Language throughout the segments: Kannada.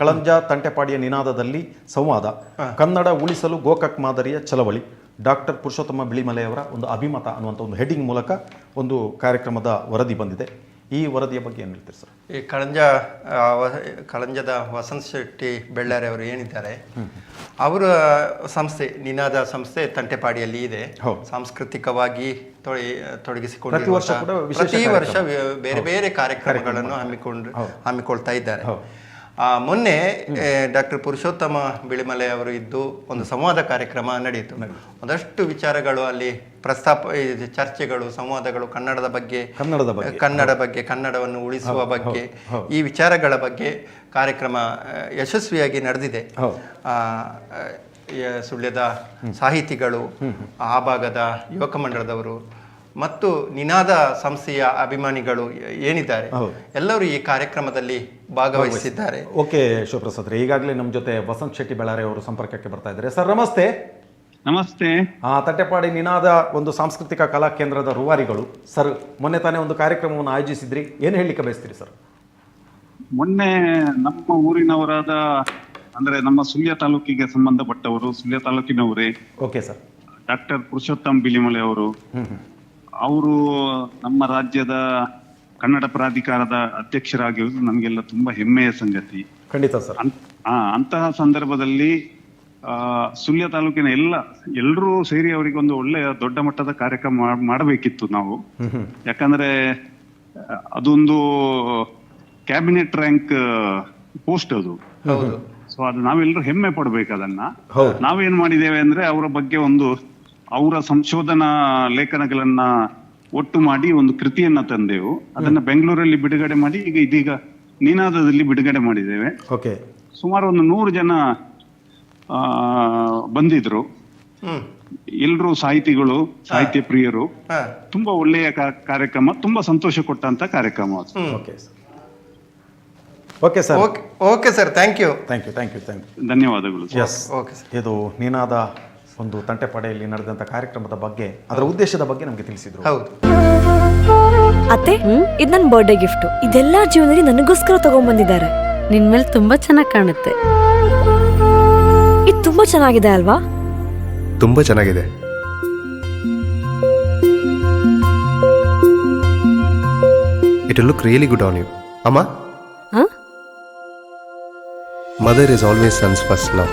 ಕಳಂಜ ತಂಟೆಪಾಡಿಯ ನಿನಾದದಲ್ಲಿ ಸಂವಾದ. ಕನ್ನಡ ಉಳಿಸಲು ಗೋಕಾಕ್ ಮಾದರಿಯ ಚಳವಳಿ. ಡಾಕ್ಟರ್ ಪುರುಷೋತ್ತಮ ಬಿಳಿಮಲೆಯವರ ಒಂದು ಅಭಿಮತ ಅನ್ನುವಂಥ ಒಂದು ಹೆಡ್ಡಿಂಗ್ ಮೂಲಕ ಒಂದು ಕಾರ್ಯಕ್ರಮದ ವರದಿ ಬಂದಿದೆ. ಈ ವರದಿಯ ಬಗ್ಗೆ ಏನು ಹೇಳ್ತೀರಿ ಸರ್? ಈ ಕಳಂಜ ಕಳಂಜದ ವಸಂತ ಶೆಟ್ಟಿ ಬೆಳ್ಳಾರಿ ಅವರು ಏನಿದ್ದಾರೆ? ಅವರ ಸಂಸ್ಥೆ ನಿನಾದ ಸಂಸ್ಥೆ ತಂಟೆಪಾಡಿಯಲ್ಲಿ ಇದೆ. ಸಾಂಸ್ಕೃತಿಕವಾಗಿ ತೊಡಿ ತೊಡಗಿಸಿಕೊಂಡು ಪ್ರತಿ ವರ್ಷ ಬೇರೆ ಬೇರೆ ಕಾರ್ಯಕ್ರಮಗಳನ್ನು ಹಮ್ಮಿಕೊಂಡು ಹಮ್ಮಿಕೊಳ್ತಾ ಇದ್ದಾರೆ. ಮೊನ್ನೆ ಡಾಕ್ಟರ್ ಪುರುಷೋತ್ತಮ ಬಿಳಿಮಲೆ ಅವರು ಇದ್ದು ಒಂದು ಸಂವಾದ ಕಾರ್ಯಕ್ರಮ ನಡೆಯಿತು. ಒಂದಷ್ಟು ವಿಚಾರಗಳು ಅಲ್ಲಿ ಪ್ರಸ್ತಾಪ ಚರ್ಚೆಗಳು ಸಂವಾದಗಳು ಕನ್ನಡದ ಬಗ್ಗೆ ಕನ್ನಡದ ಬಗ್ಗೆ. ಕನ್ನಡ ಬಗ್ಗೆ ಕನ್ನಡವನ್ನು ಉಳಿಸುವ ಬಗ್ಗೆ ಈ ವಿಚಾರಗಳ ಬಗ್ಗೆ ಕಾರ್ಯಕ್ರಮ ಯಶಸ್ವಿಯಾಗಿ ನಡೆದಿದೆ. ಆ, ಆ, ಸುಳ್ಯದ ಸಾಹಿತಿಗಳು ಆ ಭಾಗದ ಯುವಕ ಮಂಡಳದವರು ಮತ್ತು ನಿನಾದ ಸಂಸ್ಥೆಯ ಅಭಿಮಾನಿಗಳು ಏನಿದ್ದಾರೆ ಹೌದು. ಎಲ್ಲರೂ ಈ ಕಾರ್ಯಕ್ರಮದಲ್ಲಿ ಭಾಗವಹಿಸಿದ್ದಾರೆ. ಓಕೆ ಶಿವಪ್ರಸಾದ್ ರೇ ಈಗಾಗಲೇ ನಮ್ಮ ಜೊತೆ ವಸಂತ್ ಶೆಟ್ಟಿ ಬೆಳಾರೆ ಅವರು ಸಂಪರ್ಕಕ್ಕೆ ಬರ್ತಾ ಇದ್ದಾರೆ. ಸರ್ ನಮಸ್ತೆ. ನಮಸ್ತೆ. ಆ ತಟ್ಟೆಪಾಡಿ ನಿನಾದ ಒಂದು ಸಾಂಸ್ಕೃತಿಕ ಕಲಾ ಕೇಂದ್ರದ ರೂವಾರಿಗಳು. ಸರ್ ಮೊನ್ನೆ ತಾನೇ ಒಂದು ಕಾರ್ಯಕ್ರಮವನ್ನು ಆಯೋಜಿಸಿದ್ರಿ. ಏನು ಹೇಳಲಿಕ್ಕೆ ಬಯಸ್ತೀರಿ ಸರ್? ಮೊನ್ನೆ ನಮ್ಮ ಊರಿನವರಾದ ಅಂದ್ರೆ ನಮ್ಮ ಸುಳ್ಯ ತಾಲೂಕಿಗೆ ಸಂಬಂಧಪಟ್ಟವರು Sullia ತಾಲೂಕಿನವರೇ okay sir. Doctor Purushottam Bilimale ಅವರು ಹ್ಮ್ ಹ್ಮ್. ಅವರು ನಮ್ಮ ರಾಜ್ಯದ ಕನ್ನಡ ಪ್ರಾಧಿಕಾರದ ಅಧ್ಯಕ್ಷರಾಗಿರುವುದು ನಮಗೆಲ್ಲ ತುಂಬಾ ಹೆಮ್ಮೆಯ ಸಂಗತಿ. ಖಂಡಿತ ಸರ್. ಅಂತಹ ಸಂದರ್ಭದಲ್ಲಿ ಆ, ಸುಳ್ಯ ತಾಲೂಕಿನ ಎಲ್ಲ ಎಲ್ಲರೂ ಸೇರಿ ಅವರಿಗೆ ಒಂದು ಒಳ್ಳೆಯ ದೊಡ್ಡ ಮಟ್ಟದ ಕಾರ್ಯಕ್ರಮ ಮಾಡ್- ಮಾಡಬೇಕಿತ್ತು ನಾವು. ಯಾಕಂದ್ರೆ ಅದೊಂದು ಕ್ಯಾಬಿನೆಟ್ ರ್ಯಾಂಕ್ ಪೋಸ್ಟ್ ಅದು. ಹೌದು. ಸೊ ಅದು ನಾವೆಲ್ಲರೂ ಹೆಮ್ಮೆ ಪಡ್ಬೇಕು ಅದನ್ನ. ನಾವೇನ್ ಮಾಡಿದ್ದೇವೆ ಅಂದ್ರೆ ಅವರ ಬಗ್ಗೆ ಒಂದು ಅವರ ಸಂಶೋಧನಾ ಲೇಖನಗಳನ್ನ ಒಟ್ಟು ಮಾಡಿ ಒಂದು ಕೃತಿಯನ್ನ ತಂದೆವು. ಅದನ್ನ ಬೆಂಗಳೂರಲ್ಲಿ ಬಿಡುಗಡೆ ಮಾಡಿ ಈಗ ಇದೀಗ ನಿನಾದದಲ್ಲಿ ಬಿಡುಗಡೆ ಮಾಡಿದ್ದೇವೆ. ಓಕೆ. ಸುಮಾರು ಒಂದು ನೂರು ಜನ ಆ, ಬಂದಿದ್ರು. ಹ್ಮ್. ಎಲ್ರೂ ಸಾಹಿತಿಗಳು ಸಾಹಿತ್ಯ ಪ್ರಿಯರು. ಹಾ. ತುಂಬಾ ಒಳ್ಳೆಯ ಕಾ- ಕಾರ್ಯಕ್ರಮ ತುಂಬಾ ಸಂತೋಷ ಕೊಟ್ಟಂತ ಕಾರ್ಯಕ್ರಮ ಅದು. Okay sir. Okay sir. Okay okay sir. Thank you. Thank you thank you thank ಧನ್ಯವಾದಗಳು ಯು ಎಸ್ ಓಕೆ ಸರ್. ಇದು ನೀನಾದ ಒಂದು ತಂಟೆಪಾಡೆಯಲ್ಲಿ ನಡೆದಂಥ ಕಾರ್ಯಕ್ರಮದ ಬಗ್ಗೆ ಅದರ ಉದ್ದೇಶದ ಬಗ್ಗೆ ನಮಗೆ ತಿಳಿಸಿದ್ರು. ಹೌದು. ಅತ್ತೆ ಇದು ನನ್ನ ಬರ್ಡೇ ಗಿಫ್ಟ್ ಇದೆಲ್ಲ ಜೀವನದಲ್ಲಿ ನನಗೋಸ್ಕರ ತಗೊಂಡ್ಬಂದಿದ್ದಾರೆ ನಿನ್ ಮೇಲೆ ತುಂಬಾ ಚೆನ್ನಾಗಿ ಕಾಣುತ್ತೆ. ಇದು ತುಂಬಾ ಚೆನ್ನಾಗಿದೆ ಅಲ್ವಾ? ತುಂಬ ಚೆನ್ನಾಗಿದೆ. It look really good on you ಅಮ್ಮ? ಹ? Mother is always sons first love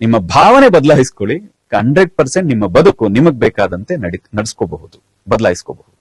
ನಿಮ್ಮ ಭಾವನೆ ಬದಲಾಯಿಸ್ಕೊಳ್ಳಿ. ಹಂಡ್ರೆಡ್ ಪರ್ಸೆಂಟ್ ನಿಮ್ಮ ಬದುಕು ನಿಮಗ್ ಬೇಕಾದಂತೆ ನಡಿ ನಡ್ಸ್ಕೋಬಹುದು. ಬದಲಾಯಿಸ್ಕೋಬಹುದು.